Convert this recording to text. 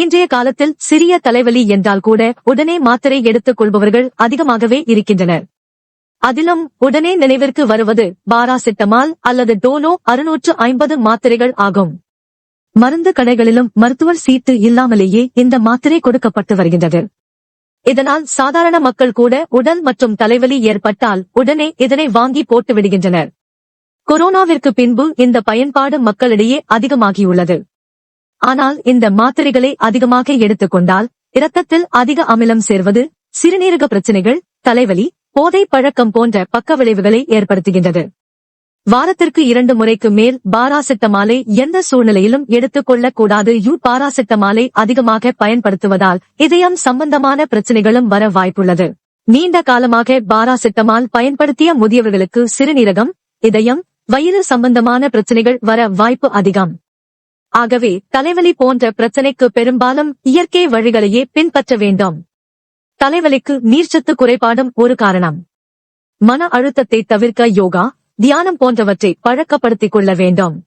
இன்றைய காலத்தில் சிறிய தலைவலி என்றால் கூட உடனே மாத்திரை எடுத்துக் கொள்பவர்கள் அதிகமாகவே இருக்கின்றனர். அதிலும் உடனே நினைவிற்கு வருவது பாராசிட்டமால் அல்லது டோலோ அறுநூற்று ஐம்பது மாத்திரைகள் ஆகும். மருந்து கடைகளிலும் மருத்துவர் சீட்டு இல்லாமலேயே இந்த மாத்திரை கொடுக்கப்பட்டு வருகின்றது. இதனால் சாதாரண மக்கள் கூட உடல் மற்றும் தலைவலி ஏற்பட்டால் உடனே இதனை வாங்கி போட்டு விடுகின்றனர். கொரோனாவிற்கு பின்பு இந்த பயன்பாடு மக்களிடையே அதிகமாகியுள்ளது. ஆனால் இந்த மாத்திரைகளை அதிகமாக எடுத்துக்கொண்டால் இரத்தத்தில் அதிக அமிலம் சேர்வது சிறுநீரக பிரச்சனைகள் தலைவலி போதை பழக்கம் போன்ற பக்க விளைவுகளை ஏற்படுத்துகின்றது. வாரத்திற்கு இரண்டு முறைக்கு மேல் பாராசெட்டமாலை எந்த சூழ்நிலையிலும் எடுத்துக் கொள்ளக் கூடாது யூ பாராசெட்டமாலை அதிகமாக பயன்படுத்துவதால் இதயம் சம்பந்தமான பிரச்சனைகளும் வர வாய்ப்புள்ளது. நீண்ட காலமாக பாராசெட்டமால் பயன்படுத்திய முதியவர்களுக்கு சிறுநீரகம் இதயம் வயிறு சம்பந்தமான பிரச்சனைகள் வர வாய்ப்பு அதிகம். ஆகவே தலைவலி போன்ற பிரச்சனைக்கு பெரும்பாலும் இயற்கை வழிகளையே பின்பற்ற வேண்டும். தலைவலிக்கு நீர்ச்சத்து குறைபாடும் ஒரு காரணம். மன அழுத்தத்தை தவிர்க்க யோகா தியானம் போன்றவற்றை பழக்கப்படுத்திக் கொள்ள வேண்டும்.